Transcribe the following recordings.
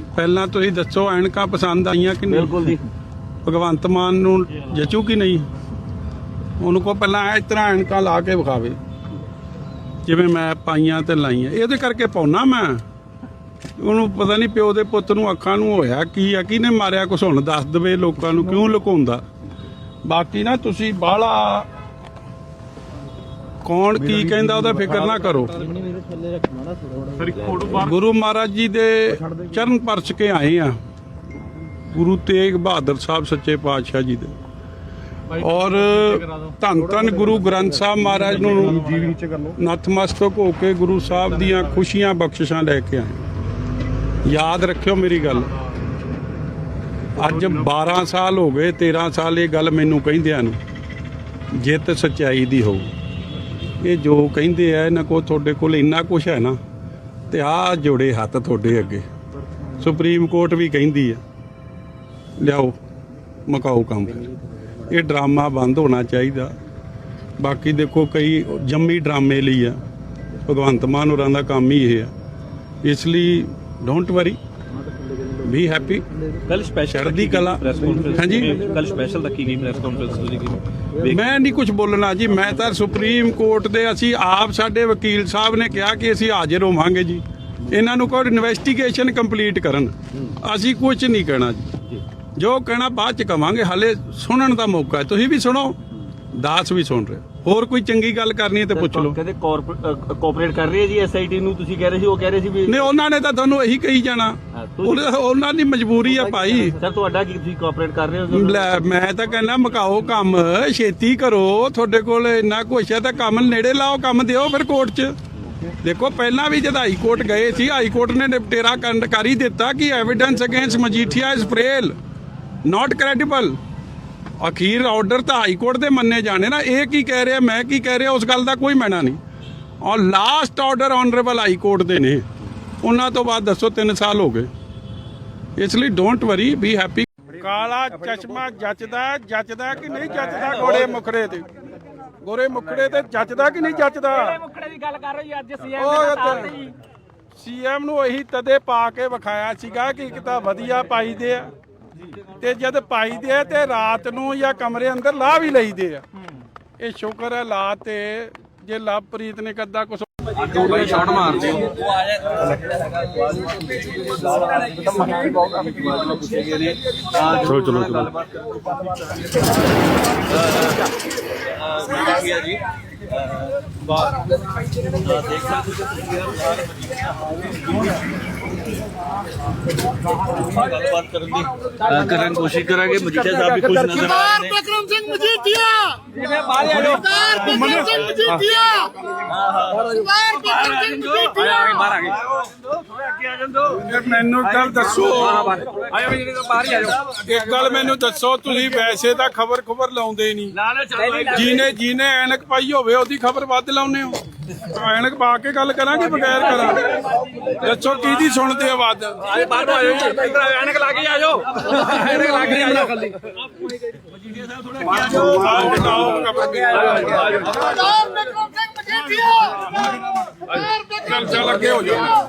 ਪਹਿਲਾਂ ਤੁਸੀਂ ਦੱਸੋ ਐਨਕਾਂ ਪਸੰਦ ਆਈਆਂ ਕਿ ਨਹੀਂ? ਬਿਲਕੁਲ ਜੀ। ਭਗਵੰਤ ਮਾਨ ਨੂੰ ਜਚੂ ਕਿ ਨਹੀਂ? ਉਹਨੂੰ ਕੋ ਪਹਿਲਾਂ ਇਸ ਤਰ੍ਹਾਂ ਐਨਕਾਂ ਲਾ ਕੇ ਵਿਖਾਵੇ। ਜਿਵੇਂ ਮੈਂ ਪਾਈਆਂ ਤੇ ਲਾਈਆਂ। ਇਹਦੇ ਕਰਕੇ ਪਾਉਣਾ ਮੈਂ। ਉਹਨੂੰ ਪਤਾ ਨਹੀਂ ਪਿਓ ਦੇ ਪੁੱਤ ਨੂੰ ਅੱਖਾਂ ਨੂੰ ਹੋਇਆ ਕੀ ਆ ਕਿਹਨੇ ਮਾਰਿਆ ਕੁਛ ਹੁਣ? ਦੱਸ ਦਵੇ ਲੋਕਾਂ ਨੂੰ ਕਿਉਂ ਲੁਕਾਉਂਦਾ? ਬਾਕੀ ਨਾ ਤੁਸੀਂ ਬਾਹਲਾ ਕੌਣ ਕੀ ਕਹਿੰਦਾ ਉਹਦਾ ਫਿਕਰ ਨਾ ਕਰੋ। ਗੁਰੂ ਮਹਾਰਾਜ ਜੀ ਦੇ ਚਰਨ ਪਰਚ ਕੇ ਆਏ ਆ। ਗੁਰੂ ਤੇਗ ਬਹਾਦਰ ਸਾਹਿਬ ਸੱਚੇ ਪਾਤਸ਼ਾਹ ਜੀ ਦੇ। ਔਰ ਧੰਨ ਧੰਨ ਗੁਰੂ ਗ੍ਰੰਥ ਸਾਹਿਬ ਮਹਾਰਾਜ ਨੂੰ ਨਤਮਸਤਕ ਹੋ ਕੇ ਗੁਰੂ ਸਾਹਿਬ ਦੀਆਂ ਖੁਸ਼ੀਆਂ ਬਖਸ਼ਿਸ਼ਾਂ ਲੈ ਕੇ ਆਏ। ਯਾਦ ਰੱਖਿਓ ਮੇਰੀ ਗੱਲ। ਅੱਜ 12 ਸਾਲ ਹੋ ਗਏ 13 ਸਾਲ ਇਹ ਗੱਲ ਮੈਨੂੰ ਕਹਿੰਦਿਆਂ ਨੂੰ ਜਿੱਤ ਸਚਾਈ ਦੀ ਹੋਊ। ਇਹ ਜੋ ਕਹਿੰਦੇ ਆ, ਇਹਨਾਂ ਕੋਲ, ਤੁਹਾਡੇ ਕੋਲ ਇੰਨਾ ਕੁਝ ਹੈ ਨਾ, ਤੇ ਆ ਜੋੜੇ ਹੱਥ ਤੁਹਾਡੇ ਅੱਗੇ। ਸੁਪਰੀਮ ਕੋਰਟ ਵੀ ਕਹਿੰਦੀ ਆ, ਲਿਆਓ, ਮਕਾਓ ਕੰਮ ਫਿਰ। ਇਹ ਡਰਾਮਾ ਬੰਦ ਹੋਣਾ ਚਾਹੀਦਾ। ਬਾਕੀ ਦੇਖੋ, ਕਈ ਜੰਮੀ ਡਰਾਮੇ ਲਈ ਆ, ਭਗਵੰਤ ਮਾਨ ਹੋਰਾਂ ਦਾ ਕੰਮ ਹੀ ਇਹ ਆ। ਇਸ ਲਈ ਡੋਂਟ ਵਰੀ ਬੀ ਹੈਪੀ ਕੱਲ ਸਪੈਸ਼ਲ ਚੜ੍ਹਦੀ ਕਲਾ। ਪ੍ਰੈਸ ਕਾਨਫਰੰਸ ਹਾਂਜੀ। ਕੱਲ ਸਪੈਸ਼ਲ ਰੱਖੀ ਗਈ ਪ੍ਰੈਸ ਕਾਨਫਰੰਸ ਤੁਸੀਂ ਕੀ ਮੈਂ ਨਹੀਂ ਕੁਝ ਬੋਲਣਾ ਜੀ ਮੈਂ ਤਾਂ ਸੁਪਰੀਮ ਕੋਰਟ ਦੇ ਅਸੀਂ ਆਪ ਸਾਡੇ ਵਕੀਲ ਸਾਹਿਬ ਨੇ ਕਿਹਾ ਕਿ ਅਸੀਂ ਹਾਜ਼ਰ ਹੋਵਾਂਗੇ ਜੀ। ਇਹਨਾਂ ਨੂੰ ਕੋਈ ਇਨਵੈਸਟੀਗੇਸ਼ਨ ਕੰਪਲੀਟ ਕਰਨ। ਅਸੀਂ ਕੁਝ ਨਹੀਂ ਕਹਿਣਾ ਜੀ। ਜੋ ਕਹਿਣਾ ਬਾਅਦ ਚ ਕਵਾਂਗੇ ਹਲੇ ਸੁਣਨ ਦਾ ਮੌਕਾ ਹੈ। ਤੁਸੀਂ ਵੀ ਸੁਣੋ। ਦਾਸ ਵੀ ਸੁਣ ਰਹੇ। ਹੋਰ ਕੋਈ ਚੰਗੀ ਗੱਲ ਕਰਨੀ ਹੈ ਤੇ ਪੁੱਛ ਲਓ। ਕਹਿੰਦੇ ਕੋਆਪਰੇਟ ਕਰ ਰਹੀ ਹੈ ਜੀ ਐਸਆਈਟੀ ਨੂੰ ਤੁਸੀਂ ਕਹਿ ਰਹੇ ਸੀ ਉਹ ਕਹਿ ਰਹੇ ਸੀ ਵੀ ਨਹੀਂ ਉਹਨਾਂ ਨੇ ਤਾਂ ਤੁਹਾਨੂੰ ਇਹੀ ਕਹੀ ਜਾਣਾ। ਉਹਨਾਂ ਦੀ ਮਜਬੂਰੀ ਆ ਭਾਈ। ਸਰ ਤੁਹਾਡਾ ਕੀ ਤੁਸੀਂ ਕੋਆਪਰੇਟ ਕਰ ਰਹੇ ਹੋ? ਲੈ ਮੈਂ ਤਾਂ ਕਹਿੰਦਾ ਮਕਾਓ ਕੰਮ ਛੇਤੀ ਕਰੋ। ਤੁਹਾਡੇ ਕੋਲ ਇੰਨਾ ਕੁਛ ਹੈ ਤਾਂ ਕੰਮ ਨੇੜੇ ਲਾਓ ਕੰਮ ਦਿਓ ਫਿਰ ਕੋਰਟ 'ਚ। ਦੇਖੋ ਪਹਿਲਾਂ ਵੀ ਜਦ ਹਾਈ ਕੋਰਟ ਗਏ ਸੀ ਹਾਈ ਕੋਰਟ ਨੇ ਨਿਪਟੇਰਾ ਕਰਨ- ਕਰ ਹੀ ਦਿੱਤਾ ਕਿ evidence against Majithia is frail not credible ਅਖੀਰ ਆਰਡਰ ਤਾਂ ਹਾਈ ਕੋਰਟ ਦੇ ਮੰਨੇ ਜਾਣੇ ਨਾ। ਇਹ ਕੀ ਕਹਿ ਰਿਹਾ ਮੈਂ ਕੀ ਕਹਿ ਰਿਹਾ ਉਸ ਗੱਲ ਦਾ ਕੋਈ ਮੈਣਾ ਨਹੀਂ। ਔਰ last order honourable high court ਦੇ ਨੇ। ਉਹਨਾਂ ਤੋਂ ਬਾਅਦ ਦੱਸੋ 3 ਸਾਲ ਹੋ ਗਏ। ਇਸ ਲਈ ਡੋਂਟ ਵਰੀ ਬੀ ਹੈਪੀ ਕਾਲਾ ਚਸ਼ਮਾ ਜੱਚਦਾ ਜੱਚਦਾ ਕਿ ਨਹੀਂ ਜੱਚਦਾ ਗੋਰੇ ਮੁਖੜੇ ਤੇ? ਗੋਰੇ ਮੁਖੜੇ ਤੇ ਜੱਚਦਾ ਕਿ ਨਹੀਂ ਮੁਖੜੇ ਦੀ ਗੱਲ ਕਰ ਰਹੀ ਅੱਜ ਸੀਐਮ ਨੇ ਸੀਐਮ ਇਹੀ ਤਦੇ ਪਾ ਕੇ ਵਿਖਾਇਆ ਸੀਗਾ ਕਿ ਇੱਕ ਤਾਂ ਵਧੀਆ ਪਾਈਦੇ ਆ। ਤੇ ਜਦ ਪਾਈਦੇ ਆ ਤੇ ਰਾਤ ਨੂੰ ਜਾਂ ਕਮਰੇ ਅੰਦਰ ਲਾ ਵੀ ਲਈਦੇ ਆ ਇਹ ਸ਼ੁਕਰ ਹੈ ਲਾ ਤੇ ਜੇ ਲਵਪ੍ਰੀਤ ਨੇ ਕੱਦਾ ਕੁਛ ਚਲੋ ਚਲੋ ਚਲੋ ਜੀ ਦੇਖ ਸਕਦੇ ਗੱਲਬਾਤ ਕਰਨ ਦੀ ਅ, ਕਰਨ ਕੋਸ਼ਿਸ਼ ਕਰਾਂਗੇ। ਮਜੀਠੀਆ ਸਾਹਿਬ ਵੀ ਖੁਸ਼ ਨਜ਼ਰ ਆ ਰਹੇ ਨੇ। ਬਿਕਰਮ ਸਿੰਘ ਮਜੀਠੀਆ! ਸਰਦਾਰ ਬਿਕਰਮ ਸਿੰਘ ਮਜੀਠੀਆ! ਸਰਦਾਰ ਬਿਕਰਮ ਸਿੰਘ ਮਜੀਠੀਆ! ਇਹ ਮੈਨੂੰ ਗੱਲ ਦੱਸੋ। ਇੱਕ ਗੱਲ ਮੈਨੂੰ ਦੱਸੋ ਤੁਸੀਂ ਵੈਸੇ ਤਾਂ ਖਬਰ ਖਬਰ ਲਾਉਂਦੇ ਨਹੀਂ। ਜੀਨੇ ਜੀਨੇ ਐਨਕ ਪਾਈ ਹੋਵੇ ਉਹਦੀ ਖਬਰ ਵੱਧ ਲਾਉਨੇ ਹੋ। ਐਨਕ ਪਾ ਕੇ ਗੱਲ ਕਰਾਂਗੇ ਬਗੈਰ ਕਰਾਂ। ਦੱਸੋ ਕਿਹਦੀ ਸੁਣਦੇ ਆ ਵੱਧ ਐਨਕ ਲਾ ਕੇ ਆ ਜਾਓ ਐਨਕ ਲਾ ਕੇ ਆ ਜਾਓ ਆਓ ਆਓ ਖਬਰ ਸਰਦਾਰ ਬਿਕਰਮ ਸਿੰਘ ਮਜੀਠੀਆ ਸਰਦਾਰ ਬਿਕਰਮ ਚੱਲ ਚੱਲ ਅੱਗੇ ਹੋ ਜਾਓ।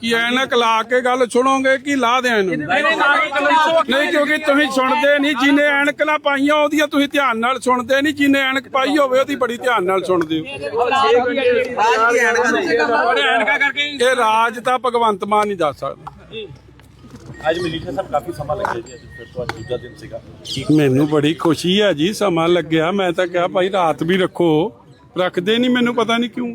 ਕਿ ਐਨਕ ਲਾ ਕੇ ਗੱਲ ਸੁਣੋਗੇ ਕਿ ਲਾ ਦਿਆਂ ਇਹਨੂੰ? ਨਹੀਂ ਕਿਉਂਕਿ ਤੁਸੀਂ ਸੁਣਦੇ ਨਹੀਂ ਜਿਨੇ ਐਨਕ ਨਾ ਪਾਈਆਂ ਉਹਦੀਆਂ ਤੁਸੀਂ ਧਿਆਨ ਨਾਲ ਸੁਣਦੇ ਨਹੀਂ ਜਿਨੇ ਐਨਕ ਪਾਈ ਹੋਵੇ ਉਹਦੀ ਬੜੀ ਧਿਆਨ ਨਾਲ ਸੁਣਦੇ ਹੋ। ਐਨਕਾ ਇਹ ਰਾਜ ਤਾਂ ਭਗਵੰਤ ਮਾਨ ਨਹੀਂ ਦੱਸ ਸਕਦਾ। ਅੱਜ ਮਜੀਠੀਆ ਸਾਹਿਬ ਕਾਫੀ ਸਮਾਂ ਲੱਗਿਆ ਜੀ ਅੱਜ ਫਿਰ ਤੋਂ ਅੱਜ ਦੂਜਾ ਦਿਨ ਸੀਗਾ। ਮੈਨੂੰ ਬੜੀ ਖੁਸ਼ੀ ਹੈ ਜੀ ਸਮਾਂ ਲੱਗਿਆ। ਮੈਂ ਤਾਂ ਕਿਹਾ ਭਾਈ ਰਾਤ ਵੀ ਰੱਖੋ। ਰੱਖਦੇ ਨਹੀਂ ਮੈਨੂੰ ਪਤਾ ਨਹੀਂ ਕਿਉਂ।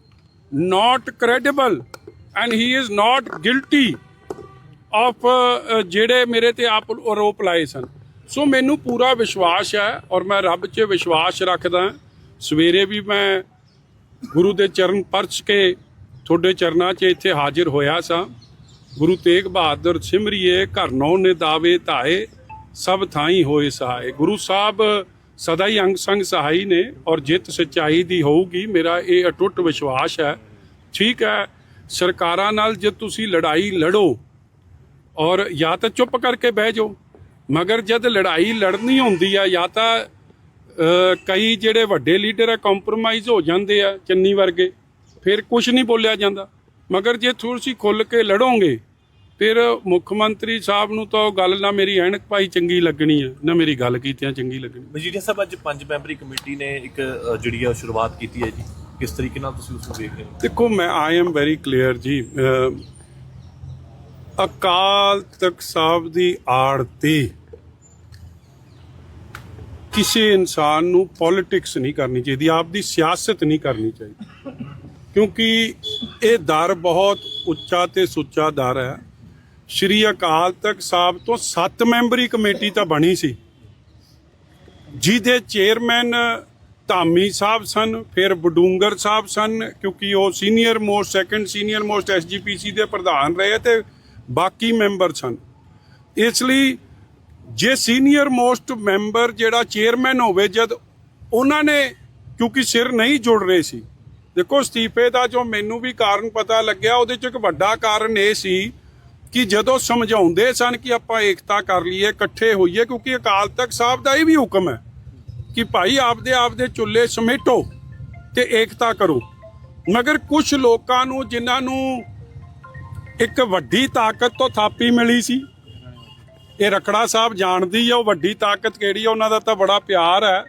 not credible, and he is not guilty of uh, ਜਿਹੜੇ ਮੇਰੇ ਤੇ ਆਪ ਆਰੋਪ ਲਾਏ ਸਨ। ਸੋ ਮੈਨੂੰ ਪੂਰਾ ਵਿਸ਼ਵਾਸ ਹੈ ਔਰ ਮੈਂ ਰੱਬ 'ਚ ਵਿਸ਼ਵਾਸ ਰੱਖਦਾ ਸਵੇਰੇ ਵੀ ਮੈਂ ਗੁਰੂ ਦੇ ਚਰਨ ਪਰਚ ਕੇ ਤੁਹਾਡੇ ਚਰਨਾਂ 'ਚ ਇੱਥੇ ਹਾਜ਼ਰ ਹੋਇਆ ਸਾਂ। ਗੁਰੂ ਤੇਗ ਬਹਾਦਰ ਸਿਮਰਿਏ ਘਰ ਨੌ ਨੇ ਦਾਵੇ ਧਾਏ ਸਭ ਥਾਈ ਹੋਏ ਸਹਾਏ। ਗੁਰੂ ਸਾਹਿਬ ਸਦਾ ਹੀ ਅੰਗ ਸੰਗ ਸਹਾਈ ਨੇ ਔਰ ਜਿੱਤ ਸੱਚਾਈ ਦੀ ਹੋਊਗੀ, ਮੇਰਾ ਇਹ ਅਟੁੱਟ ਵਿਸ਼ਵਾਸ ਹੈ। ਠੀਕ ਹੈ, ਸਰਕਾਰਾਂ ਨਾਲ ਜੇ ਤੁਸੀਂ ਲੜਾਈ ਲੜੋ ਔਰ ਜਾਂ ਤਾਂ ਚੁੱਪ ਕਰਕੇ ਬਹਿ ਜਾਓ, ਮਗਰ ਜਦ ਲੜਾਈ ਲੜਨੀ ਹੁੰਦੀ ਆ, ਜਾਂ ਤਾਂ ਕਈ ਜਿਹੜੇ ਵੱਡੇ ਲੀਡਰ ਆ ਕੰਪਰੋਮਾਈਜ਼ ਹੋ ਜਾਂਦੇ ਆ ਚੰਨੀ ਵਰਗੇ, ਫਿਰ ਕੁਝ ਨਹੀਂ ਬੋਲਿਆ ਜਾਂਦਾ। ਮਗਰ ਜੇ ਤੁਸੀਂ ਖੁੱਲ ਕੇ ਲੜੋਗੇ ਫਿਰ ਮੁੱਖ ਮੰਤਰੀ ਸਾਹਿਬ ਨੂੰ ਤਾਂ ਉਹ ਗੱਲ ਨਾ ਮੇਰੀ ਐਨਕ ਪਾਈ ਚੰਗੀ ਲੱਗਣੀ ਹੈ ਨਾ ਮੇਰੀ ਗੱਲ ਕੀਤਿਆਂ ਚੰਗੀ ਲੱਗਣੀ। ਮਜੀਠੀਆ ਸਾਹਿਬ ਅੱਜ ਪੰਜ ਮੈਂਬਰੀ ਕਮੇਟੀ ਨੇ ਇੱਕ ਜਿਹੜੀ ਆ ਸ਼ੁਰੂਆਤ ਕੀਤੀ ਹੈ ਜੀ। ਕਿਸ ਤਰੀਕੇ ਨਾਲ ਤੁਸੀਂ ਉਸ ਨੂੰ ਦੇਖ ਰਹੇ ਹੋ? ਦੇਖੋ ਮੈਂ ਆਈ ਐਮ ਵੈਰੀ ਕਲੀਅਰ ਜੀ ਅਕਾਲ ਤਖਤ ਸਾਹਿਬ ਦੀ ਆੜ ਤੇ ਕਿਸੇ ਇਨਸਾਨ ਨੂੰ ਪੋਲਿਟਿਕਸ ਨਹੀਂ ਕਰਨੀ ਚਾਹੀਦੀ ਆਪ ਦੀ ਸਿਆਸਤ ਨਹੀਂ ਕਰਨੀ ਚਾਹੀਦੀ। ਕਿਉਂਕਿ ਇਹ ਦਰ ਬਹੁਤ ਉੱਚਾ ਤੇ ਸੁੱਚਾ ਦਰ ਹੈ। ਸ਼੍ਰੀ ਅਕਾਲ ਤਖਤ ਸਾਹਿਬ ਤੋਂ 7 ਮੈਂਬਰੀ ਕਮੇਟੀ ਤਾਂ ਬਣੀ ਸੀ। ਜਿਹਦੇ ਚੇਅਰਮੈਨ ਧਾਮੀ ਸਾਹਿਬ ਸਨ, ਫਿਰ ਬਡੂੰਗਰ ਸਾਹਿਬ ਸਨ, ਕਿਉਂਕਿ ਉਹ senior most, second senior most SGPC ਦੇ ਪ੍ਰਧਾਨ ਰਹੇ ਤੇ ਬਾਕੀ ਮੈਂਬਰ ਸਨ। ਇਸ ਲਈ ਜੇ ਸੀਨੀਅਰ ਮੋਸਟ ਮੈਂਬਰ ਜਿਹੜਾ ਚੇਅਰਮੈਨ ਹੋਵੇ, ਜਦ ਉਹਨਾਂ ਨੇ, ਕਿਉਂਕਿ ਸਿਰ ਨਹੀਂ ਜੁੜ ਰਹੇ ਸੀ। ਦੇਖੋ, ਅਸਤੀਫੇ ਦਾ ਜੋ ਮੈਨੂੰ ਵੀ ਕਾਰਨ ਪਤਾ ਲੱਗਿਆ, ਉਹਦੇ ਚ ਇੱਕ ਵੱਡਾ ਕਾਰਨ ਇਹ ਸੀ ਕਿ ਜਦੋਂ ਸਮਝਾਉਂਦੇ ਸਨ ਕਿ ਆਪਾਂ ਏਕਤਾ ਕਰ ਲਈਏ, ਇਕੱਠੇ ਹੋਈਏ, ਕਿਉਂਕਿ ਅਕਾਲ ਤਖਤ ਸਾਹਿਬ ਦਾ ਇਹ ਵੀ ਹੁਕਮ ਹੈ ਕਿ ਭਾਈ ਆਪਦੇ ਆਪਦੇ ਚੁੱਲ੍ਹੇ ਸਮੇਟੋ ਤੇ ਏਕਤਾ ਕਰੋ। ਮਗਰ ਕੁਝ ਲੋਕਾਂ ਨੂੰ ਜਿਨ੍ਹਾਂ ਨੂੰ ਇੱਕ ਵੱਡੀ ਤਾਕਤ ਤੋਂ ਥਾਪੀ ਮਿਲੀ ਸੀ, ਇਹ ਰਖੜਾ ਸਾਹਿਬ ਜਾਣਦੀ ਆ, ਉਹ ਵੱਡੀ ਤਾਕਤ ਕਿਹੜੀ ਆ, ਉਹਨਾਂ ਦਾ ਤਾਂ ਬੜਾ ਪਿਆਰ ਹੈ।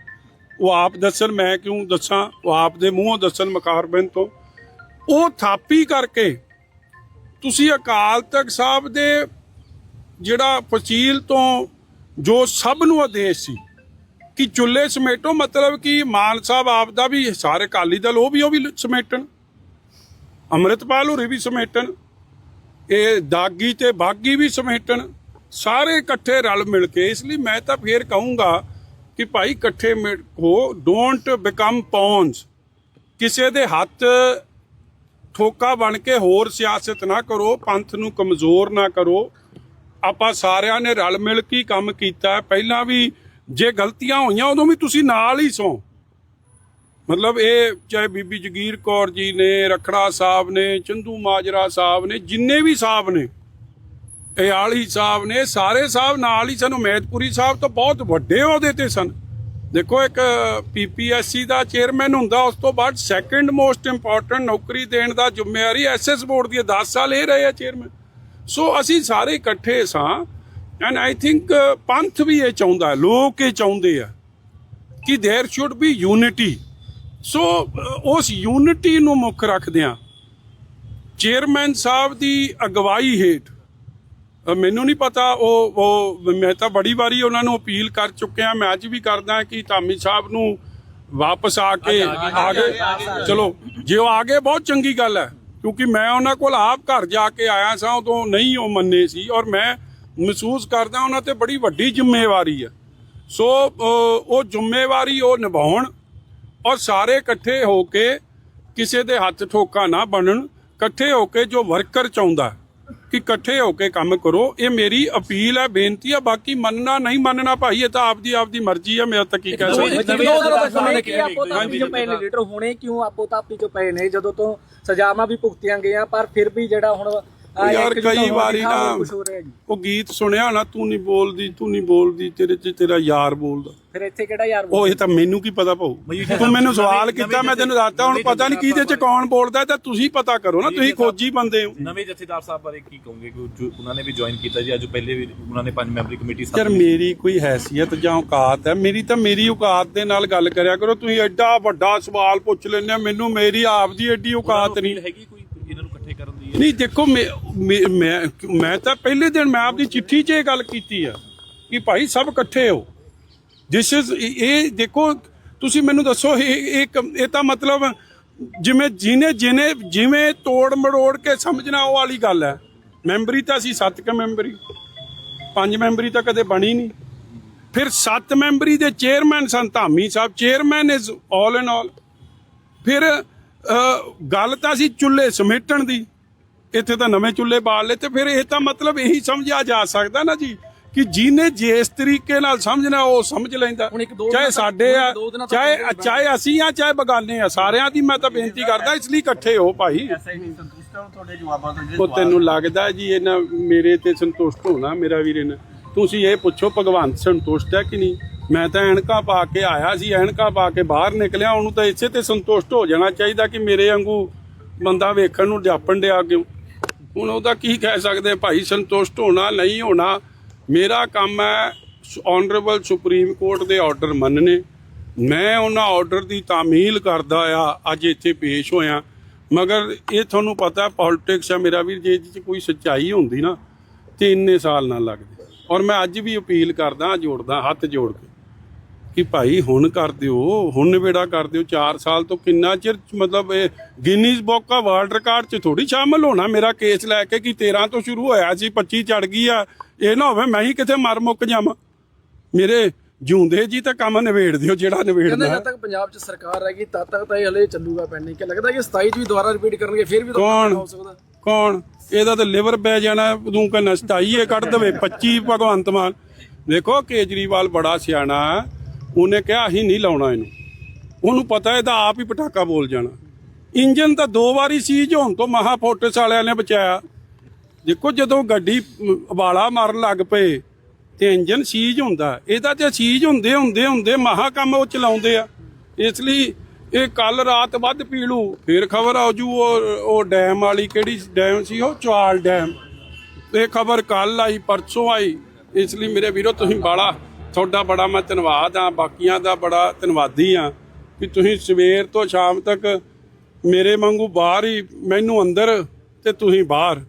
ਉਹ ਆਪ ਦੱਸਣ, ਮੈਂ ਕਿਉਂ ਦੱਸਾਂ? ਉਹ ਆਪ ਦੇ ਮੂੰਹੋਂ ਦੱਸਣ ਮਕਾਰਬਨ ਤੋਂ। ਉਹ ਥਾਪੀ ਕਰਕੇ ਤੁਸੀਂ ਅਕਾਲ ਤਖਤ ਸਾਹਿਬ ਦੇ ਜਿਹੜਾ ਫਸੀਲ ਤੋਂ ਜੋ ਸਭ ਨੂੰ ਆਦੇਸ਼ ਸੀ ਕਿ ਚੁੱਲ੍ਹੇ ਸਮੇਟੋ, ਮਤਲਬ ਕਿ ਮਾਨ ਸਾਹਿਬ ਆਪ ਦਾ ਵੀ ਸਾਰੇ ਅਕਾਲੀ ਦਲ, ਉਹ ਵੀ ਉਹ ਵੀ ਸਮੇਟਣ, ਅੰਮ੍ਰਿਤਪਾਲ ਹੋਰੀ ਵੀ ਸਮੇਟਣ, ਇਹ ਦਾਗੀ ਤੇ ਬਾਗੀ ਵੀ ਸਮੇਟਣ, ਸਾਰੇ ਇਕੱਠੇ ਰਲ ਮਿਲ ਕੇ, ਇਸ ਲਈ ਮੈਂ ਤਾਂ ਫੇਰ ਕਹੂੰਗਾ ਕਿ ਭਾਈ ਇਕੱਠੇ ਮਿਲ- ਹੋ ਡੋਂਟ ਬਿਕਮ ਪੌਨਸ ਕਿਸੇ ਦੇ ਹੱਥ ਠੋਕਾ ਬਣ ਕੇ ਹੋਰ ਸਿਆਸਤ ਨਾ ਕਰੋ, ਪੰਥ ਨੂੰ ਕਮਜ਼ੋਰ ਨਾ ਕਰੋ। ਆਪਾਂ ਸਾਰਿਆਂ ਨੇ ਰਲ ਮਿਲ ਕੇ ਕੰਮ ਕੀਤਾ ਪਹਿਲਾਂ ਵੀ ਜੇ ਗਲਤੀਆਂ ਹੋਈਆਂ, ਉਦੋਂ ਵੀ ਤੁਸੀਂ ਨਾਲ ਹੀ ਸੋ। ਮਤਲਬ ਇਹ ਚਾਹੇ ਬੀਬੀ ਜਗੀਰ ਕੌਰ ਜੀ ਨੇ, ਰਖੜਾ ਸਾਹਿਬ ਨੇ, ਚੰਦੂ ਮਾਜਰਾ ਸਾਹਿਬ ਨੇ, ਜਿੰਨੇ ਵੀ ਸਾਹਿਬ ਨੇ, ਇਹ ਸਾਹਿਬ ਨੇ ਸਾਰੇ ਸਾਹਿਬ ਨਾਲ ਹੀ ਸਨ। ਮੈਦਪੁਰੀ ਸਾਹਿਬ ਤੋਂ ਬਹੁਤ ਵੱਡੇ ਅਹੁਦੇ ਤੇ ਸਨ। ਦੇਖੋ ਇੱਕ ਪੀਪੀਐਸਸੀ ਦਾ ਚੇਅਰਮੈਨ ਹੁੰਦਾ ਉਸ ਤੋਂ ਬਾਅਦ ਸੈਕੰਡ ਮੋਸਟ ਇੰਪੋਰਟੈਂਟ ਨੌਕਰੀ ਦੇਣ ਦਾ ਜ਼ਿੰਮੇਵਾਰੀ ਐਸਐਸ ਬੋਰਡ ਦੀ ਹੈ। 10 ਸਾਲ ਇਹ ਰਹੇ ਆ ਚੇਅਰਮੈਨ ਸੋ ਅਸੀਂ ਸਾਰੇ ਇਕੱਠੇ ਸਾਂ ਐਂਡ ਆਈ ਥਿੰਕ ਪੰਥ ਵੀ ਇਹ ਚਾਹੁੰਦਾ ਹੈ, ਲੋਕ ਇਹ ਚਾਹੁੰਦੇ ਆ ਕਿ there should be unity so ਅ, ਉਸ ਯੂਨਿਟੀ ਨੂੰ ਮੁੱਖ ਰੱਖਦਿਆਂ ਚੇਅਰਮੈਨ ਸਾਹਿਬ ਦੀ ਅਗਵਾਈ ਹੇਠ ਅ, ਮੈਨੂੰ ਨਹੀਂ ਪਤਾ ਉਹ ਉਹ ਮੈਂ ਤਾਂ ਬੜੀ ਵਾਰੀ ਉਹਨਾਂ ਨੂੰ ਅਪੀਲ ਕਰ ਚੁੱਕਿਆ ਮੈਂ ਅੱਜ ਵੀ ਕਰਦਾ ਕਿ ਧਾਮੀ ਸਾਹਿਬ ਨੂੰ ਵਾਪਸ ਆ ਕੇ ਆ ਗਏ ਚਲੋ ਜੇ ਉਹ ਆ ਗਏ ਬਹੁਤ ਚੰਗੀ ਗੱਲ ਹੈ ਕਿਉਂਕਿ ਮੈਂ ਉਹਨਾਂ ਕੋਲ ਆਪ ਘਰ ਜਾ ਕੇ ਆਇਆ ਸਾਂ ਉਦੋਂ ਨਹੀਂ ਉਹ ਮੰਨੇ ਸੀ ਔਰ ਮੈਂ ਮਹਿਸੂਸ ਕਰਦਾ ਉਹਨਾਂ ਤੇ ਬੜੀ ਵੱਡੀ ਜ਼ਿੰਮੇਵਾਰੀ ਹੈ। ਸੋ ਉਹ ਜ਼ਿੰਮੇਵਾਰੀ ਉਹ ਨਿਭਾਉਣ ਔਰ ਸਾਰੇ ਇਕੱਠੇ ਹੋ ਕੇ ਕਿਸੇ ਦੇ ਹੱਥ ਠੋਕਾ ਨਾ ਬਣਨ ਇਕੱਠੇ ਹੋ ਕੇ ਜੋ ਵਰਕਰ ਚਾਹੁੰਦਾ ਕਿ ਇਕੱਠੇ ਹੋ ਕੇ ਕੰਮ ਕਰੋ ਇਹ ਮੇਰੀ ਅਪੀਲ ਹੈ ਬੇਨਤੀ ਹੈ ਬਾਕੀ ਮੰਨਣਾ ਨਹੀਂ ਮੰਨਣਾ ਭਾਈ ਇਹ ਤਾਂ ਆਪਦੀ ਆਪਦੀ ਮਰਜ਼ੀ ਹੈ ਮੈਂ ਤਾਂ ਕੀ ਕਹਿ ਸਕਦਾ। ਆਪੋ ਤਾਪੀ ਚ ਪਏ ਨੇ ਲੀਡਰ ਹੋਣੇ ਕਿਉਂ ਆਪੋ ਤਾਪੀ ਚ ਪਏ ਨੇ ਜਦੋਂ ਤੋਂ ਸਜ਼ਾਵਾਂ ਵੀ ਭੁਗਤੀਆਂ ਗਈਆਂ ਪਰ ਫਿਰ ਵੀ ਜਿਹੜਾ ਹੁਣ ਯਾਰ ਕਈ ਵਾਰੀ ਨਾ ਕੁਛ ਹੋ ਰਿਹਾ ਜੀ। ਉਹ ਗੀਤ ਸੁਣਿਆ ਨਾ ਤੂੰ ਨਹੀਂ ਬੋਲਦੀ ਤੂੰ ਨਹੀਂ ਬੋਲਦੀ ਤੇਰੇ ਚ ਤੇਰਾ ਯਾਰ ਬੋਲਦਾ। ਫਿਰ ਇੱਥੇ ਕਿਹੜਾ ਯਾਰ ਉਹ ਇਹ ਤਾਂ ਮੈਨੂੰ ਕੀ ਪਤਾ ਭਾਊ ਤੂੰ ਮੈਨੂੰ ਸਵਾਲ ਕੀਤਾ ਮੈਂ ਤੈਨੂੰ ਦੱਸਤਾ ਹੁਣ ਪਤਾ ਨਹੀਂ ਕਿਹਦੇ ਚ ਕੌਣ ਬੋਲਦਾ ਤਾਂ ਤੁਸੀਂ ਪਤਾ ਕਰੋ ਨਾ ਤੁਸੀਂ ਖੋਜੀ ਬੰਦੇ ਹੋ। ਨਵੇਂ ਜਥੇਦਾਰ ਸਾਹਿਬ ਬਾਰੇ ਕੀ ਕਹੋਗੇ? ਕਿ ਉਹਨਾਂ ਨੇ ਵੀ ਜੁਆਇਨ ਕੀਤਾ ਜੀ ਅੱਜ ਪਹਿਲੇ ਵੀ ਉਹਨਾਂ ਨੇ ਪੰਜ ਮੈਂਬਰੀ ਕਮੇਟੀ ਯਾਰ ਮੇਰੀ ਕੋਈ ਹੈਸੀਅਤ ਜਾਂ ਔਕਾਤ ਹੈ ਮੇਰੀ ਤਾਂ ਮੇਰੀ ਔਕਾਤ ਦੇ ਨਾਲ ਗੱਲ ਕਰਿਆ ਕਰੋ ਤੁਸੀਂ ਐਡਾ ਵੱਡਾ ਸਵਾਲ ਪੁੱਛ ਲੈਂਦੇ ਮੈਨੂੰ ਮੇਰੀ ਆਪ ਦੀ ਐਡੀ ਔਕਾਤ ਨਹੀਂ। ਹੈਗੀ ਕੋਈ ਇਹਨਾਂ ਨੂੰ ਇਕੱਠੇ ਕਰਨ ਦੀ ਨਹੀਂ, ਦੇਖੋ, ਮੈਂ ਮੈਂ- ਮੈਂ ਮੈਂ ਤਾਂ ਪਹਿਲੇ ਦਿਨ ਮੈਂ ਆਪਦੀ ਚਿੱਠੀ 'ਚ ਇਹ ਗੱਲ ਕੀਤੀ ਆ ਕਿ ਭਾਈ ਸਭ ਇਕੱਠੇ ਹੋ। ਦਿਸ ਇਜ਼ ਇਹ ਦੇਖੋ, ਤੁਸੀਂ ਮੈਨੂੰ ਦੱਸੋ, ਇਹ ਇਹ ਕ- ਇਹ ਤਾਂ ਮਤਲਬ ਜਿਵੇਂ ਜਿਹਨੇ ਜਿਹਨੇ ਜਿਵੇਂ ਤੋੜ ਮੜੋੜ ਕੇ ਸਮਝਣਾ ਉਹ ਵਾਲੀ ਗੱਲ ਹੈ। ਮੈਂਬਰੀ ਤਾਂ ਸੀ ਸੱਤ ਕ ਮੈਂਬਰੀ, ਪੰਜ ਮੈਂਬਰੀ ਤਾਂ ਕਦੇ ਬਣੀ ਨਹੀਂ। ਫਿਰ ਸੱਤ ਮੈਂਬਰੀ ਦੇ ਚੇਅਰਮੈਨ ਸਨ ਧਾਮੀ ਸਾਹਿਬ। Chairman is all in all ਫਿਰ ਗੱਲ ਤਾਂ ਸੀ ਚੁੱਲ੍ਹੇ ਸਮੇਟਣ ਦੀ। ਇੱਥੇ ਤਾਂ ਨਵੇਂ ਚੁੱਲ੍ਹੇ ਬਾਲ ਲਏ ਤੇ ਫਿਰ ਇਹ ਤਾਂ ਮਤਲਬ ਇਹੀ ਸਮਝਿਆ ਜਾ ਸਕਦਾ ਨਾ ਜੀ ਕਿ ਜਿਹਨੇ ਜਿਸ ਤਰੀਕੇ ਨਾਲ ਸਮਝਣਾ ਉਹ ਸਮਝ ਲੈਂਦਾ। ਚਾਹੇ ਸਾਡੇ ਆ ਚਾਹੇ ਚਾਹੇ ਅਸੀਂ ਆ ਚਾਹੇ ਬਗਾਨੇ ਆ ਸਾਰਿਆਂ ਦੀ ਮੈਂ ਤਾਂ ਬੇਨਤੀ ਕਰਦਾ ਇਸ ਲਈ ਇਕੱਠੇ ਹੋ ਭਾਈ। ਉਹ ਤੈਨੂੰ ਲੱਗਦਾ ਜੀ ਇਹਨਾਂ ਮੇਰੇ ਤੇ ਸੰਤੁਸ਼ਟ ਹੋਣਾ ਮੇਰਾ ਵੀਰ ਇਹਨਾਂ ਤੁਸੀਂ ਇਹ ਪੁੱਛੋ ਭਗਵੰਤ ਸੰਤੁਸ਼ਟ ਹੈ ਕਿ ਨਹੀਂ? ਮੈਂ ਤਾਂ ਐਨਕਾ ਪਾ ਕੇ ਆਇਆ ਸੀ ਐਨਕਾ ਪਾ ਕੇ ਬਾਹਰ ਨਿਕਲਿਆ ਉਹਨੂੰ ਤਾਂ ਇਸੇ ਤੇ ਸੰਤੁਸ਼ਟ ਹੋ ਜਾਣਾ ਚਾਹੀਦਾ ਕਿ ਮੇਰੇ ਵਾਂਗੂ ਬੰਦਾ ਵੇਖਣ ਨੂੰ ਜਾਪਣ ਡਿਆ ਕਿਉਂ? ਹੁਣ ਉਹਦਾ ਕੀ ਕਹਿ ਸਕਦੇ ਭਾਈ ਸੰਤੁਸ਼ਟ ਹੋਣਾ, ਨਹੀਂ ਹੋਣਾ, ਮੇਰਾ ਕੰਮ ਹੈ ਆਨਰੇਬਲ ਸੁਪਰੀਮ ਕੋਰਟ ਦੇ ਆਰਡਰ ਮੰਨਣੇ। ਮੈਂ ਉਹਨਾਂ ਆਰਡਰ ਦੀ ਤਾਮੀਲ ਕਰਦਾ ਆ, ਅੱਜ ਇੱਥੇ ਪੇਸ਼ ਹੋਇਆ। ਮਗਰ ਇਹ ਤੁਹਾਨੂੰ ਪਤਾ ਪੋਲਿਟਿਕਸ ਆ, ਮੇਰਾ ਵੀ ਜੇ ਇਹਦੇ 'ਚ ਕੋਈ ਸੱਚਾਈ ਹੁੰਦੀ ਨਾ, ਤੇ ਇੰਨੇ ਸਾਲ ਨਾ ਲੱਗਦੇ। ਔਰ ਮੈਂ ਅੱਜ ਵੀ ਅਪੀਲ ਕਰਦਾ, ਜੋੜਦਾ, ਹੱਥ ਜੋੜ ਕੇ। ਕਿ ਭਾਈ ਹੁਣ ਕਰ ਦਿਓ ਹੁਣ ਨਿਬੇੜਾ ਕਰ ਦਿਓ 4 ਸਾਲ ਤੋਂ ਕਿੰਨਾ ਚਿਰ ਮਤਲਬ ਇਹ ਗਿਨੀਜ਼ ਬੁੱਕ ਆ ਵਰਲਡ ਰਿਕਾਰਡ 'ਚ ਥੋੜੀ ਸ਼ਾਮਲ ਹੋਣਾ ਮੇਰਾ ਕੇਸ ਲੈ ਕੇ ਕਿ 13 ਤੋਂ ਸ਼ੁਰੂ ਹੋਇਆ ਸੀ 25 ਚੜ ਗਈ ਆ ਇਹ ਨਾ ਹੋਵੇ ਮੈਂ ਹੀ ਕਿਤੇ ਮਰ ਮੁੱਕ ਜਾਵਾਂ। ਮੇਰੇ ਜਿਉਂਦੇ ਜੀ ਤਾਂ ਕੰਮ ਨਿਬੇੜ ਦਿਓ ਜਿਹੜਾ ਨਿਬੇੜਦਾ। ਜਦ ਤੱਕ ਪੰਜਾਬ 'ਚ ਸਰਕਾਰ ਹੈਗੀ ਤਦ ਤੱਕ ਤਾਂ ਇਹ ਹਲੇ ਚੱਲੂਗਾ ਪੈਂਡਿੰਗ। ਕਿ ਲੱਗਦਾ ਕਿ 27 'ਚ ਵੀ ਦੁਬਾਰਾ ਰਿਪੀਟ ਕਰਨਗੇ ਫਿਰ ਵੀ ਤਾਂ ਕੌਣ? ਹੋ ਸਕਦਾ। ਕੌਣ? ਇਹਦਾ ਤਾਂ ਲਿਵਰ ਪੈ ਜਾਣਾ ਤੂੰ ਕਹਿੰਦਾ 27 ਇਹ ਕੱਢ ਦਵੇ 25 ਭਗਵੰਤ ਮਾਨ। ਦੇਖੋ ਕੇਜਰੀਵਾਲ ਬੜਾ ਸਿਆਣਾ। ਉਹਨੇ ਕਿਹਾ, ਅਸੀਂ ਨਹੀਂ ਲਾਉਣਾ ਇਹਨੂੰ। ਉਹਨੂੰ ਪਤਾ ਇਹਦਾ ਆਪ ਹੀ ਪਟਾਕਾ ਬੋਲ ਜਾਣਾ। ਇੰਜਨ ਤਾਂ ਦੋ ਵਾਰੀ ਸੀਜ ਹੋਣ ਤੋਂ ਮਹਾ ਫੋਰਟਿਸ ਵਾਲਿਆਂ ਨੇ ਬਚਾਇਆ। ਦੇਖੋ, ਜਦੋਂ ਗੱਡੀ ਵਾਲਾ ਮਾਰਨ ਲੱਗ ਪਏ, ਤੇ ਇੰਜਨ ਸੀਜ ਹੁੰਦਾ। ਇਹਦਾ ਤੇ ਸੀਜ ਹੁੰਦੇ ਹੁੰਦੇ ਹੁੰਦੇ ਮਹਾ ਕੰਮ ਉਹ ਚਲਾਉਂਦੇ ਆ। ਇਸ ਲਈ ਇਹ ਕੱਲ ਰਾਤ ਵੱਧ ਪੀਲੂ ਫਿਰ ਖਬਰ ਆਜੂ ਉਹ ਉਹ ਡੈਮ ਵਾਲੀ ਕਿਹੜੀ ਡੈਮ ਸੀ, ਉਹ ਚਾਲ ਡੈਮ। ਇਹ ਖਬਰ ਕੱਲ ਆਈ, ਪਰਸੋਂ ਆਈ। ਇਸ ਲਈ ਮੇਰੇ ਵੀਰੋ, ਤੁਸੀਂ ਬਾਲਾ ਤੁਹਾਡਾ ਬੜਾ ਮੈਂ ਧੰਨਵਾਦ ਆ ਬਾਕੀਆਂ ਦਾ ਬੜਾ ਧੰਨਵਾਦੀ ਆ ਕਿ ਤੁਸੀਂ ਸਵੇਰ ਤੋਂ ਸ਼ਾਮ ਤੱਕ ਮੇਰੇ ਵਾਂਗੂ ਬਾਹਰ ਹੀ ਮੈਨੂੰ ਅੰਦਰ ਤੇ ਤੁਸੀਂ ਬਾਹਰ।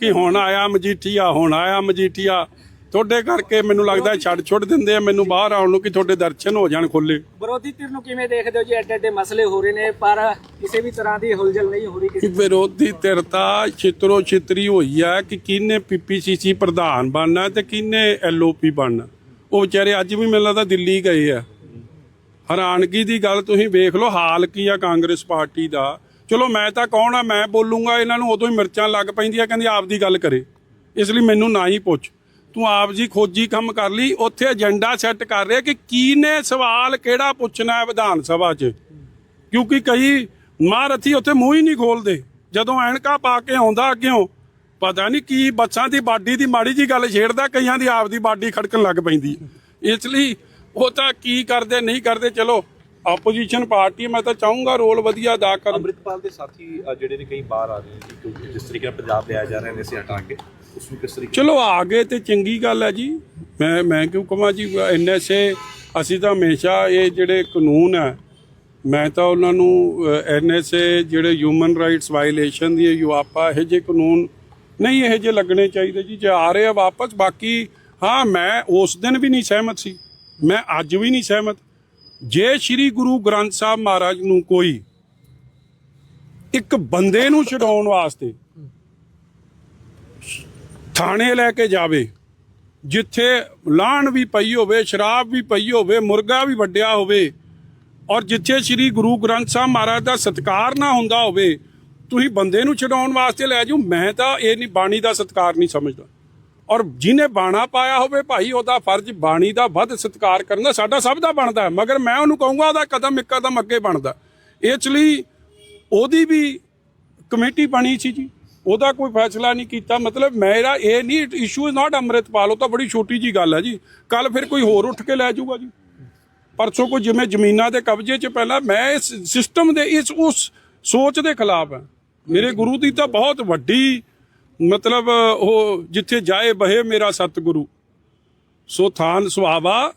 ਕਿ ਹੁਣ ਆਇਆ ਮਜੀਠੀਆ ਹੁਣ ਆਇਆ ਮਜੀਠੀਆ। ਤੁਹਾਡੇ ਕਰਕੇ ਮੈਨੂੰ ਲੱਗਦਾ ਛੱਡ ਛੁੱਟ ਦਿੰਦੇ ਆ ਮੈਨੂੰ ਬਾਹਰ ਆਉਣ ਨੂੰ ਕਿ ਤੁਹਾਡੇ ਦਰਸ਼ਨ ਹੋ ਜਾਣ ਖੁੱਲੇ ਵਿਰੋਧੀ ਧਿਰ ਨੂੰ ਕਿਵੇਂ ਦੇਖਦੇ ਹੋ ਜੀ? ਐਡੇ ਐਡੇ ਮਸਲੇ ਹੋ ਰਹੇ ਨੇ ਪਰ ਕਿਸੇ ਵੀ ਤਰ੍ਹਾਂ ਦੀ ਹੁਲਜਲ ਨਹੀਂ ਹੋ ਰਹੀ ਕਿਸੇ ਵਿਰੋਧੀ ਧਿਰਤਾ ਛਿਤਰੋ ਛਿਤਰੀ ਹੋਈ ਆ ਕਿ ਕਿਹਨੇ ਪੀਪੀਸੀਸੀ ਪ੍ਰਧਾਨ ਬਣਨਾ ਤੇ ਕਿਹਨੇ ਐਲਓਪੀ ਬਣਨਾ। ਉਹ ਵਿਚਾਰੇ ਅੱਜ ਵੀ ਮੈਨੂੰ ਲੱਗਦਾ ਦਿੱਲੀ ਗਏ ਆ। ਹੈਰਾਨਗੀ ਦੀ ਗੱਲ ਤੁਸੀਂ ਵੇਖ ਲਓ, ਹਾਲ ਕੀ ਆ ਕਾਂਗਰਸ ਪਾਰਟੀ ਦਾ। ਚਲੋ ਮੈਂ ਤਾਂ ਕੌਣ ਆ? ਮੈਂ ਬੋਲੂੰਗਾ, ਇਹਨਾਂ ਨੂੰ ਉਦੋਂ ਹੀ ਮਿਰਚਾਂ ਲੱਗ ਪੈਂਦੀਆਂ, ਕਹਿੰਦੀ ਆਪਦੀ ਗੱਲ ਕਰੇ। ਇਸ ਲਈ ਮੈਨੂੰ ਨਾ ਹੀ ਪੁੱਛ। ਤੂੰ ਆਪ ਜੀ ਖੋਜੀ ਕੰਮ ਕਰ ਲਈ, ਉੱਥੇ ਏਜੰਡਾ ਸੈੱਟ ਕਰ ਰਿਹਾ ਕਿ ਕੀ ਨੇ ਸਵਾਲ ਕਿਹੜਾ ਪੁੱਛਣਾ ਹੈ ਵਿਧਾਨ ਸਭਾ 'ਚ? ਕਿਉਂਕਿ ਕਈ ਮਹਾਰਥੀ ਉੱਥੇ ਮੂੰਹ ਹੀ ਨਹੀਂ ਖੋਲਦੇ। ਜਦੋਂ ਐਨਕਾ ਪਾ ਕੇ ਆਉਂਦਾ ਅੱਗਿਓਂ ਪਤਾ ਨਹੀਂ ਕੀ ਬੱਸਾਂ ਦੀ ਬਾਡੀ ਦੀ ਮਾੜੀ ਜੀ ਗੱਲ ਛੇੜਦਾ ਕਈਆਂ ਦੀ ਆਪਦੀ ਬਾਡੀ ਖੜਕਣ ਲੱਗ ਪੈਂਦੀ। ਇਸ ਲਈ ਉਹ ਤਾਂ ਕੀ ਕਰਦੇ ਨਹੀਂ ਕਰਦੇ ਚਲੋ ਆਪੋਜੀਸ਼ਨ ਪਾਰਟੀ ਮੈਂ ਤਾਂ ਚਾਹੂੰਗਾ ਰੋਲ ਵਧੀਆ ਅਦਾ ਕਰਨ ਅੰਮ੍ਰਿਤਪਾਲ ਦੇ ਸਾਥੀ ਜਿਹੜੇ ਨੇ ਕਈ ਬਾਹਰ ਆ ਰਹੇ ਨੇ ਕਿਉਂਕਿ ਜਿਸ ਤਰੀਕੇ ਨਾਲ ਪੰਜਾਬ ਲਿਆ ਜਾ ਰਿਹਾ ਨੇ ਸੇ ਹਟਾ ਕੇ ਉਸ ਨੂੰ ਕਿਸ ਤਰੀਕੇ ਚਲੋ ਆ ਗਏ ਤੇ ਚੰਗੀ ਗੱਲ ਹੈ ਜੀ ਮੈਂ ਮੈਂ ਕਿਉਂ ਕਹਾਂ ਜੀ ਐਨਐਸਏ ਅਸੀਂ ਤਾਂ ਹਮੇਸ਼ਾ ਇਹ ਜਿਹੜੇ ਕਾਨੂੰਨ ਹੈ ਮੈਂ ਤਾਂ ਉਹਨਾਂ ਨੂੰ ਐਨਐਸਏ ਜਿਹੜੇ ਹਿਊਮਨ ਰਾਈਟਸ ਵਾਇਲੇਸ਼ਨ ਦੀ ਯੂਆਪਾ ਇਹ ਜੇ ਕਾਨੂੰਨ ਨਹੀਂ, ਇਹ ਜੇ ਲੱਗਣੇ ਚਾਹੀਦੇ ਜੀ, ਜੇ ਆ ਰਹੇ ਆ ਵਾਪਸ, ਬਾਕੀ, ਹਾਂ, ਮੈਂ ਉਸ ਦਿਨ ਵੀ ਨਹੀਂ ਸਹਿਮਤ ਸੀ। ਮੈਂ ਅੱਜ ਵੀ ਨਹੀਂ ਸਹਿਮਤ। ਜੇ ਸ੍ਰੀ ਗੁਰੂ ਗ੍ਰੰਥ ਸਾਹਿਬ ਮਹਾਰਾਜ ਨੂੰ ਕੋਈ ਇੱਕ ਬੰਦੇ ਨੂੰ ਛਡਾਉਣ ਵਾਸਤੇ ਥਾਣੇ ਲੈ ਕੇ ਜਾਵੇ, ਜਿੱਥੇ ਲਾਣ ਵੀ ਪਈ ਹੋਵੇ, ਸ਼ਰਾਬ ਵੀ ਪਈ ਹੋਵੇ, ਮੁਰਗਾ ਵੀ ਵੱਡਿਆ ਹੋਵੇ, ਔਰ ਜਿੱਥੇ ਸ੍ਰੀ ਗੁਰੂ ਗ੍ਰੰਥ ਸਾਹਿਬ ਮਹਾਰਾਜ ਦਾ ਸਤਕਾਰ ਨਾ ਹੁੰਦਾ ਹੋਵੇ ਤੁਸੀਂ ਬੰਦੇ ਨੂੰ ਛਡਾਉਣ ਵਾਸਤੇ ਲੈ ਜਾਓ, ਮੈਂ ਤਾਂ ਇਹ ਨਹੀਂ, ਬਾਣੀ ਦਾ ਸਤਕਾਰ ਨਹੀਂ ਸਮਝਦਾ। ਔਰ ਜਿਹਨੇ ਬਾਣਾ ਪਾਇਆ ਹੋਵੇ, ਭਾਈ ਉਹਦਾ ਫਰਜ਼ ਬਾਣੀ ਦਾ ਵੱਧ ਸਤਕਾਰ ਦਾ ਸਾਡਾ ਸਭ ਦਾ ਬਣਦਾ ਮਗਰ ਮੈਂ ਉਹਨੂੰ ਕਹੂੰਗਾ, ਉਹਦਾ ਕਦਮ ਇੱਕ ਕਦਮ ਅੱਗੇ ਬਣਦਾ ਇਸ ਲਈ ਉਹਦੀ ਵੀ ਕਮੇਟੀ ਬਣੀ ਸੀ ਜੀ। ਉਹਦਾ ਕੋਈ ਫੈਸਲਾ ਨਹੀਂ ਕੀਤਾ। ਮਤਲਬ ਮੇਰਾ ਇਹ ਨਹੀਂ ਇਸ਼ੂ ਇਜ਼ ਨਾਟ ਅੰਮ੍ਰਿਤਪਾਲ, ਉਹ ਤਾਂ ਬੜੀ ਛੋਟੀ ਜੀ ਗੱਲ ਹੈ ਜੀ। ਕੱਲ ਫਿਰ ਕੋਈ ਹੋਰ ਉੱਠ ਕੇ ਲੈ ਜਾਊਗਾ ਜੀ। ਪਰਸੋਂ ਕੋਈ ਜਿਵੇਂ ਜ਼ਮੀਨਾਂ ਦੇ ਕਬਜ਼ੇ 'ਚ ਪਹਿਲਾਂ ਮੈਂ ਇਸ ਸਿਸਟਮ ਦੇ, ਇਸ, ਉਸ ਸੋਚ ਦੇ ਖਿਲਾਫ ਹਾਂ। ਮੇਰੇ ਗੁਰੂ ਦੀ ਤਾਂ ਬਹੁਤ ਵੱਡੀ ਮਤਲਬ ਉਹ ਜਿੱਥੇ ਜਾਏ ਬਹੇ ਮੇਰਾ ਸਤਿਗੁਰੂ। ਸੋ ਥਾਨ ਸੁਹਾਵਾ,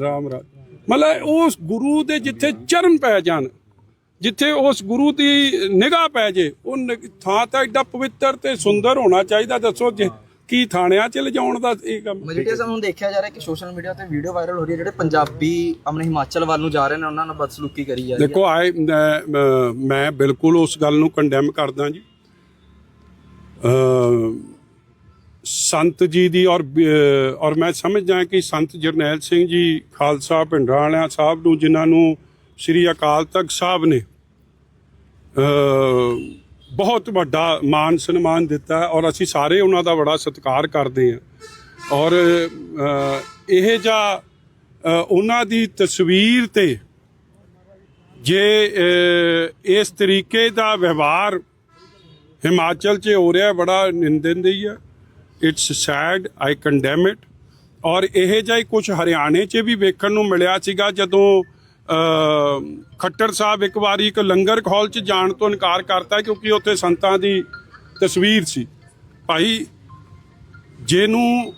ਰਾਮ ਰਾਜ। ਮਤਲਬ ਉਸ ਗੁਰੂ ਦੇ ਜਿੱਥੇ ਚਰਨ ਪੈ ਜਾਣ, ਜਿੱਥੇ ਉਸ ਗੁਰੂ ਦੀ ਨਿਗਾਹ ਪੈ ਜੇ, ਉਹ ਨਿਗ- ਥਾਂ ਤਾਂ ਐਡਾ ਪਵਿੱਤਰ ਤੇ ਸੁੰਦਰ ਹੋਣਾ ਚਾਹੀਦਾ, ਦੱਸੋ ਜੇ ਕੀ ਥਾਣਿਆਂ 'ਚ ਲਿਜਾਉਣ ਦਾ ਇਹ ਕੰਮ? ਮਜੀਠੀਆ ਸਾਹਿਬ ਨੂੰ ਦੇਖਿਆ ਜਾ ਰਿਹਾ ਕਿ ਸੋਸ਼ਲ ਮੀਡੀਆ ਤੇ ਵੀਡੀਓ ਵਾਇਰਲ ਹੋ ਰਹੀ ਹੈ ਜਿਹੜੇ ਪੰਜਾਬੀ ਆਪਣੇ ਹਿਮਾਚਲ ਵੱਲ ਨੂੰ ਜਾ ਰਹੇ ਨੇ ਉਹਨਾਂ ਨਾਲ ਬਦਸਲੂਕੀ ਕਰੀ ਜਾ ਰਹੀ ਹੈ। ਦੇਖੋ ਆਏ ਮੈਂ ਬਿਲਕੁਲ ਉਸ ਗੱਲ ਨੂੰ ਕੰਡੈਮ ਕਰਦਾ ਜੀ। ਅ ਸੰਤ ਜੀ ਦੀ ਔਰ ਔਰ ਮੈਂ ਸਮਝਦਾ ਕਿ ਸੰਤ ਜਰਨੈਲ ਸਿੰਘ ਜੀ ਖਾਲਸਾ ਪਿੰਡਰਾਂ ਵਾਲਿਆਂ ਸਾਹਿਬ ਨੂੰ ਜਿਨ੍ਹਾਂ ਨੂੰ ਸ੍ਰੀ ਅਕਾਲ ਤਖਤ ਸਾਹਿਬ ਨੇ ਅ ਬਹੁਤ ਵੱਡਾ ਮਾਨ ਸਨਮਾਨ ਦਿੱਤਾ ਔਰ ਅਸੀਂ ਸਾਰੇ ਉਹਨਾਂ ਦਾ ਬੜਾ ਸਤਿਕਾਰ ਕਰਦੇ ਹਾਂ। ਔਰ ਇਹ ਜਾ ਉਹਨਾਂ ਦੀ ਤਸਵੀਰ ਤੇ ਜੇ ਇਸ ਤਰੀਕੇ ਦਾ ਵਿਵਹਾਰ ਹਿਮਾਚਲ 'ਚ ਹੋ ਰਿਹਾ, ਬੜਾ ਨਿੰਦਨਦਈ ਹੈ it's sad I condemn it ਔਰ ਇਹ ਜਿਹਾ ਹੀ ਕੁਝ ਹਰਿਆਣੇ 'ਚ ਵੀ ਵੇਖਣ ਨੂੰ ਮਿਲਿਆ ਸੀਗਾ ਜਦੋਂ ਖੱਟਰ ਸਾਹਿਬ ਇੱਕ ਵਾਰੀ ਇੱਕ ਲੰਗਰ ਹਾਲ 'ਚ ਜਾਣ ਤੋਂ ਇਨਕਾਰ ਕਰਤਾ ਕਿਉਂਕਿ ਉੱਥੇ ਸੰਤਾਂ ਦੀ ਤਸਵੀਰ ਸੀ। ਭਾਈ ਜਿਹਨੂੰ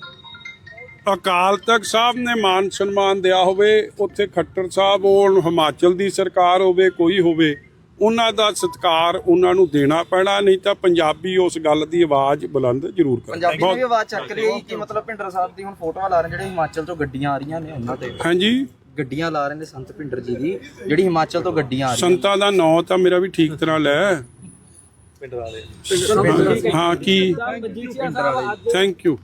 ਅਕਾਲ ਤਖਤ ਸਾਹਿਬ ਨੇ ਮਾਨ ਸਨਮਾਨ ਦਿਆ ਹੋਵੇ ਉੱਥੇ ਖੱਟਰ ਸਾਹਿਬ ਹੋਣ ਹਿਮਾਚਲ ਦੀ ਸਰਕਾਰ ਹੋਵੇ ਕੋਈ ਹੋਵੇ ਉਹਨਾਂ ਦਾ ਸਤਿਕਾਰ ਉਹਨਾਂ ਨੂੰ ਦੇਣਾ ਪੈਣਾ ਨਹੀਂ ਤਾਂ ਪੰਜਾਬੀ ਉਸ ਗੱਲ ਦੀ ਆਵਾਜ਼ ਬੁਲੰਦ ਜ਼ਰੂਰ ਕਰ। ਪੰਜਾਬੀ ਵੀ ਆਵਾਜ਼ ਚੱਕ ਰਹੀ ਹੈ ਕਿ ਮਤਲਬ ਭਿੰਡਰ ਸਾਹਿਬ ਦੀ ਹੁਣ ਫੋਟੋਆਂ ਲਾ ਰਹੇ ਜਿਹੜੇ ਹਿਮਾਚਲ ਤੋਂ ਗੱਡੀਆਂ ਆ ਰਹੀਆਂ ਨੇ ਉਹਨਾਂ ਤੇ। ਹਾਂਜੀ। ਗੱਡੀਆਂ ਲਾ ਰਹੇ ਨੇ ਸੰਤ ਭਿੰਡਰ ਜੀ ਦੀ ਜਿਹੜੀ ਹਿਮਾਚਲ ਤੋਂ ਗੱਡੀਆਂ ਆ ਰਹੀਆਂ ਸੰਤਾਂ ਦਾ ਨਾਂ ਤਾਂ ਮੇਰਾ ਵੀ ਠੀਕ ਤਰ੍ਹਾਂ ਲੈ। ਪਿੰਡ ਵਾਲੇ। ਹਾਂ ਕੀ? Thank you